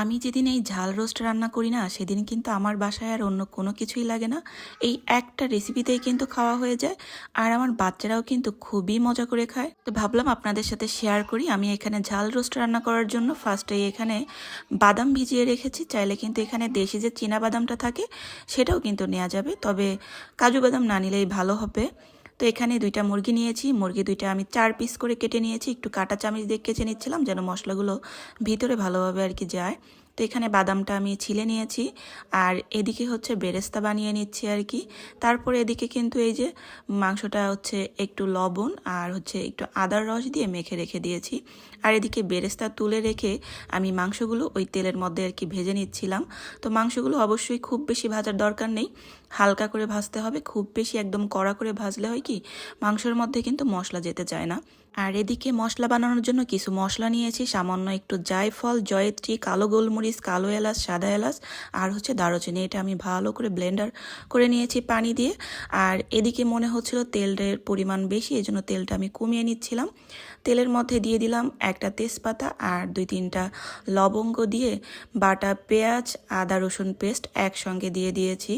আমি যেদিন এই ঝাল রোস্ট রান্না করি না, সেদিন কিন্তু আমার বাসায় আর অন্য কোনো কিছুই লাগে না। এই একটা রেসিপিতেই কিন্তু খাওয়া হয়ে যায়, আর আমার বাচ্চারাও কিন্তু খুবই মজা করে খায়। তো ভাবলাম আপনাদের সাথে শেয়ার করি। আমি এখানে ঝাল রোস্ট রান্না করার জন্য ফার্স্টে এখানে বাদাম ভিজিয়ে রেখেছি। চাইলে কিন্তু এখানে দেশি যে চীনা বাদামটা থাকে, সেটাও কিন্তু নেওয়া যাবে। তবে কাজু বাদাম না নিলেই ভালো হবে। তো এখানে দুইটা মুরগি নিয়েছি। মুরগি দুইটা আমি চার পিস করে কেটে নিয়েছি। একটু কাটা চামচ দিয়ে কেচে নিচ্ছিলাম যেন মশলাগুলো ভিতরে ভালোভাবে আর কি যায়। তো এখানে বাদামটা আমি ছিলে নিয়েছি। আর এদিকে হচ্ছে বেরেস্তা বানিয়ে নিচ্ছি আর কি। তারপরে এদিকে কিন্তু এই যে মাংসটা হচ্ছে একটু লবণ আর হচ্ছে একটু আদার রস দিয়ে মেখে রেখে দিয়েছি। আর এদিকে বেরেস্তা তুলে রেখে আমি মাংসগুলো ওই তেলের মধ্যে আর কি ভেজে নিচ্ছিলাম। তো মাংসগুলো অবশ্যই খুব বেশি ভাজার দরকার নেই। হালকা করে ভাজতে হবে। খুব বেশি একদম কড়া করে ভাজলে হয় কি, মাংসের মধ্যে কিন্তু মশলা যেতে চায় না। আর এদিকে মশলা বানানোর জন্য কিছু মশলা নিয়েছি। সামান্য একটু জায়ফল, জয়ত্রী, কালো গোলমরিচ, কালো এলাচ, সাদা এলাচ আর হচ্ছে দারুচিনি। এটা আমি ভালো করে ব্লেন্ডার করে নিয়েছি পানি দিয়ে। আর এদিকে মনে হচ্ছিল তেলের পরিমাণ বেশি এই জন্য তেলটা আমি কমিয়ে নিচ্ছিলাম। তেলের মধ্যে দিয়ে দিলাম একটা তেজপাতা আর দুই তিনটা লবঙ্গ দিয়ে বাটা পেঁয়াজ, আদা রসুন পেস্ট একসঙ্গে দিয়ে দিয়েছি।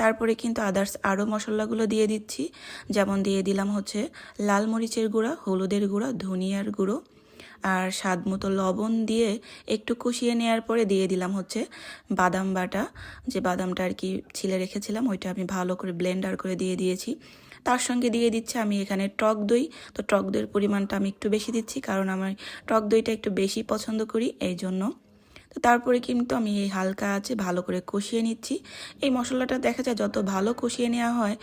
তারপরে কিন্তু আদার্স আরও মশলাগুলো দিয়ে দিচ্ছি। যেমন দিয়ে দিলাম হচ্ছে লাল মরিচের গুঁড়া, হলুদের গুঁড়া, ধনিয়ার গুঁড়ো আর স্বাদ মতো লবণ দিয়ে একটু কষিয়ে নেওয়ার পরে দিয়ে দিলাম হচ্ছে বাদাম বাটা। যে বাদামটা আর কি ছিলে রেখেছিলাম ওইটা আমি ভালো করে ব্লেন্ডার করে দিয়ে দিয়েছি। তার সঙ্গে দিয়ে দিচ্ছে আমি এখানে টক দই। তো টক দইয়ের পরিমাণটা আমি একটু বেশি দিচ্ছি কারণ আমি টক দইটা একটু বেশি পছন্দ করি এই জন্য তো তারপরে কিন্তু আমি এই হালকা আছে ভালো করে কষিয়ে নিচ্ছি। এই মশলাটা দেখা যায় যত ভালো কষিয়ে নেওয়া হয়,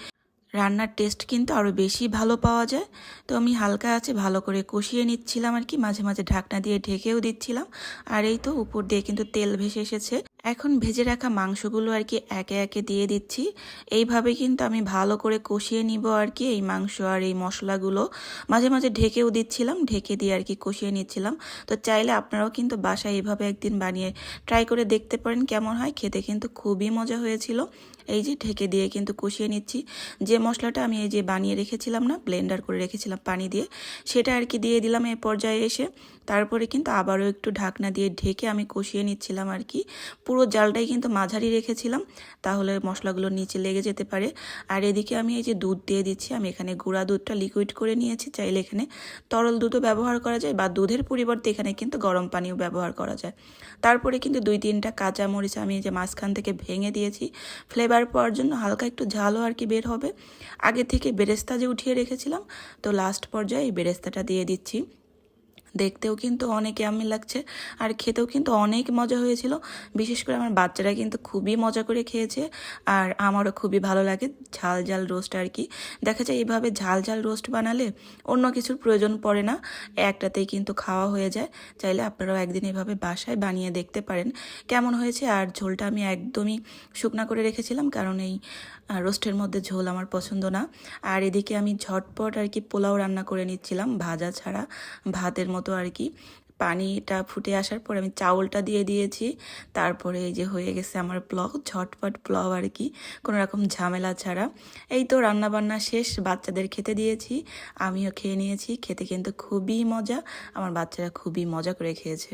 রান্নার টেস্ট কিন্তু আরও বেশি ভালো পাওয়া যায়। তো আমি হালকা আছে ভালো করে কষিয়ে নিচ্ছিলাম আর কি, মাঝে মাঝে ঢাকনা দিয়ে ঢেকেও দিচ্ছিলাম। আর এই তো উপর দিয়ে কিন্তু তেল ভেসে এসেছে। এখন ভেজে রাখা মাংসগুলো আর কি একে একে দিয়ে দিচ্ছি। এইভাবে কিন্তু আমি ভালো করে কষিয়ে নিব আর কি এই মাংস আর এই মশলাগুলো। মাঝে মাঝে ঢেকেও দিচ্ছিলাম, ঢেকে দিয়ে আর কি কষিয়ে নিচ্ছিলাম। তো চাইলে আপনারাও কিন্তু বাসায় এইভাবে একদিন বানিয়ে ট্রাই করে দেখতে পারেন কেমন হয়। খেতে কিন্তু খুবই মজা হয়েছিল। এই যে ঢেকে দিয়ে কিন্তু কষিয়ে নিচ্ছি। যে মশলাটা আমি এই যে বানিয়ে রেখেছিলাম না, ব্লেন্ডার করে রেখেছিলাম পানি দিয়ে, সেটা আর কি দিয়ে দিলাম এই পর্যায়ে এসে। তারপরে কিন্তু আবারও একটু ঢাকনা দিয়ে ঢেকে আমি কষিয়ে নিচ্ছিলাম আর কি। পুরো জালটাই কিন্তু মাঝারি রেখেছিলাম, তাহলে মশলাগুলো নিচে লেগে যেতে পারে। আর এদিকে আমি এই যে দুধ দিয়ে দিচ্ছি, আমি এখানে গুঁড়া দুধটা লিকুইড করে নিয়েছি, চাইলে এখানে তরল দুধও ব্যবহার করা যায়, বা দুধের পরিবর্তে এখানে কিন্তু গরম পানিও ব্যবহার করা যায়। তারপরে কিন্তু দুই তিনটা কাঁচা মরিচ আমি এই যে মাঝখান থেকে ভেঙে দিয়েছি ফ্লেভার পাওয়ার জন্য হালকা একটু ঝালও আর কি বের হবে। আগে থেকে বেরেস্তা যে উঠিয়ে রেখেছিলাম, তো লাস্ট পর্যায়ে এই বেরেস্তাটা দিয়ে দিচ্ছি। দেখতেও কিন্তু অনেক আমি লাগছে। আর খেতেও কিন্তু অনেক মজা হয়েছিল। বিশেষ করে আমার বাচ্চারা কিন্তু খুবই মজা করে খেয়েছে। আর আমারও খুবই ভালো লাগে ঝাল ঝাল রোস্ট আর কি। দেখা যায় এইভাবে ঝাল ঝাল রোস্ট বানালে অন্য কিছুর প্রয়োজন পড়ে না। একটাতেই কিন্তু খাওয়া হয়ে যায়। চাইলে আপনারাও একদিন এভাবে বাসায় বানিয়ে দেখতে পারেন কেমন হয়েছে। আর ঝোলটা আমি একদমই শুকনা করে রেখেছিলাম, কারণ এই রোস্টের মধ্যে ঝোল আমার পছন্দ না। আর এদিকে আমি ঝটপট আর কি পোলাও রান্না করে নিচ্ছিলাম। ভাজা ছাড়া ভাতের মতো আর কি পানিটা ফুটে আসার পর আমি চাউলটা দিয়ে দিয়েছি। তারপরে এই যে হয়ে গেছে আমার প্লক ঝটপট প্লব আর কি কোনো রকম ঝামেলা ছাড়া। এই তো রান্না বান্না শেষ, বাচ্চাদের খেতে দিয়েছি, আমিও খেয়ে নিয়েছি, খেতে কিন্তু খুবই মজা, আমার বাচ্চারা খুবই মজা করে খেয়েছে।